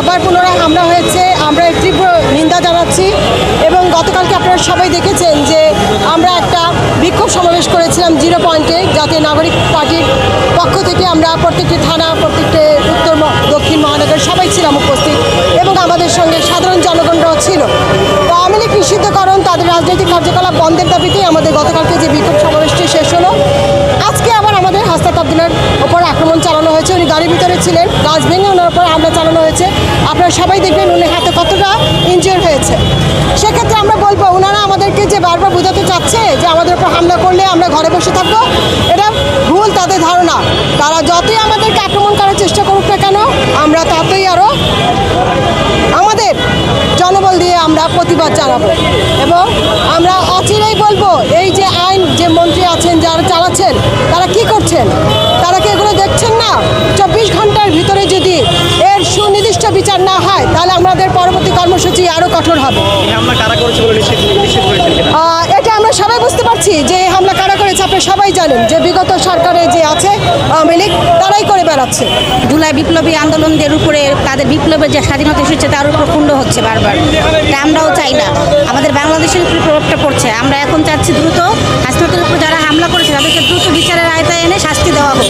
আবার পুনরায় হামলা হয়েছে, আমরা এর তীব্র নিন্দা জানাচ্ছি এবং গতকালকে আপনারা সবাই দেখেছেন যে আমরা একটা বিক্ষোভ সমাবেশ করেছিলাম জিরো পয়েন্টে জাতীয় নাগরিক পার্টির পক্ষ থেকে আমরা প্রত্যেকটি থানা, প্রত্যেকটি উত্তর দক্ষিণ মহানগর সবাই ছিলাম উপস্থিত এবং আমাদের সঙ্গে সাধারণ জনগণরাও ছিল। তো আওয়ামী নিষিদ্ধকরণ তাদের রাজনৈতিক কার্যকলাপ বন্ধের দাবিতেই আমাদের গতকালকে যে বিক্ষোভ সমাবেশটি শেষ হলো, আজকে আবার আমাদের হাস্তাত আব্দুলের ওপর আক্রমণ চালানো হয়েছে। উনি গাড়ির ভিতরে ছিলেন, গাছ ভেঙে চালানো হয়েছে। আপনারা সবাই দেখবেন উনি হাতে কতটা ইনজিওর হয়েছে। সেক্ষেত্রে আমরা বলব ওনারা আমাদেরকে যে বারবার বোঝাতে চাচ্ছে যে আমাদের উপর হামলা করলে আমরা ঘরে বসে থাকব, এটা ভুল তাদের ধারণা। তারা যতই আমাদেরকে আক্রমণ করার চেষ্টা করুক না কেন, আমরা ততই আরও আমাদের জনবল দিয়ে আমরা প্রতিবাদ জানাব। এবং আমরা অচিরেই বলব, এই যে আইন যে মন্ত্রী আছেন, যারা চালাচ্ছেন, তারা কি করছেন তারা কি এগুলো দেখছেন না চব্বিশ ঘণ্টার ভিতরে যদি এর সুনির্দিষ্ট বিচার না হয় তাহলে আমাদের পরবর্তী কর্মসূচি আরও কঠোর হবে। এটা আমরা সবাই বুঝতে পারছি যে হামলা কারা করেছে আপনারা সবাই জানেন যে বিগত সরকারে যে আছে আওয়ামী লীগ তারাই করে বেড়াচ্ছে। জুলাই বিপ্লবী আন্দোলনদের উপরে তাদের বিপ্লবের যে স্বাধীনতা এসেছে তার উপর পূর্ণ হচ্ছে বারবার। এটা আমরাও চাই না। আমাদের বাংলাদেশের উপরে প্রভাবটা পড়ছে। আমরা এখন চাচ্ছি দ্রুত হাসপাতালের উপর যারা হামলা করেছে তাদেরকে দ্রুত বিচারের আয়তায় এনে শাস্তি দেওয়া হোক।